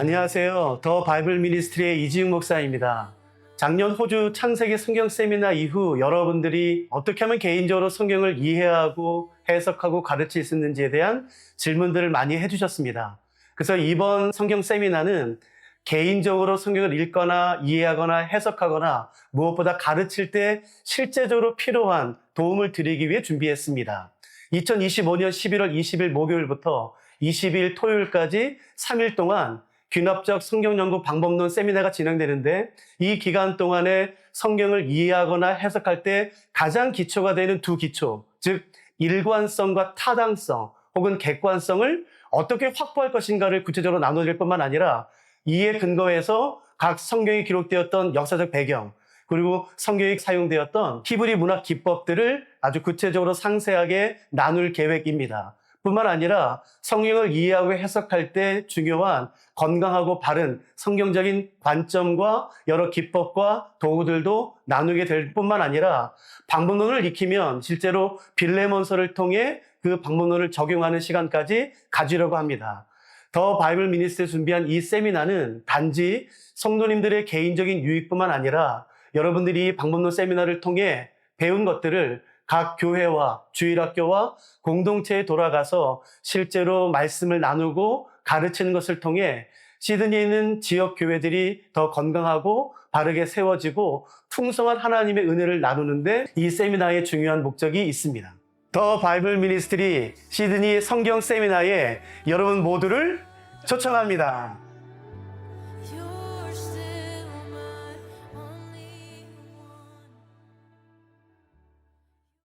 안녕하세요. 더 바이블 미니스트리의 이지웅 목사입니다. 작년 호주 창세기 성경 세미나 이후 여러분들이 어떻게 하면 개인적으로 성경을 이해하고 해석하고 가르칠 수 있는지에 대한 질문들을 많이 해주셨습니다. 그래서 이번 성경 세미나는 개인적으로 성경을 읽거나 이해하거나 해석하거나 무엇보다 가르칠 때 실제적으로 필요한 도움을 드리기 위해 준비했습니다. 2025년 11월 20일 목요일부터 20일 토요일까지 3일 동안 귀납적 성경 연구 방법론 세미나가 진행되는데 이 기간 동안에 성경을 이해하거나 해석할 때 가장 기초가 되는 두 기초, 즉 일관성과 타당성 혹은 객관성을 어떻게 확보할 것인가를 구체적으로 나눠드릴 뿐만 아니라 이에 근거해서 각 성경에 기록되었던 역사적 배경 그리고 성경에 사용되었던 히브리 문학 기법들을 아주 구체적으로 상세하게 나눌 계획입니다. 뿐만 아니라 성경을 이해하고 해석할 때 중요한 건강하고 바른 성경적인 관점과 여러 기법과 도구들도 나누게 될 뿐만 아니라 방법론을 익히면 실제로 빌레몬서를 통해 그 방법론을 적용하는 시간까지 가지려고 합니다. 더 바이블 미니스트에 준비한 이 세미나는 단지 성도님들의 개인적인 유익뿐만 아니라 여러분들이 이 방법론 세미나를 통해 배운 것들을 각 교회와 주일학교와 공동체에 돌아가서 실제로 말씀을 나누고 가르치는 것을 통해 시드니에 있는 지역 교회들이 더 건강하고 바르게 세워지고 풍성한 하나님의 은혜를 나누는데 이 세미나의 중요한 목적이 있습니다. 더 바이블 미니스트리 시드니 성경 세미나에 여러분 모두를 초청합니다.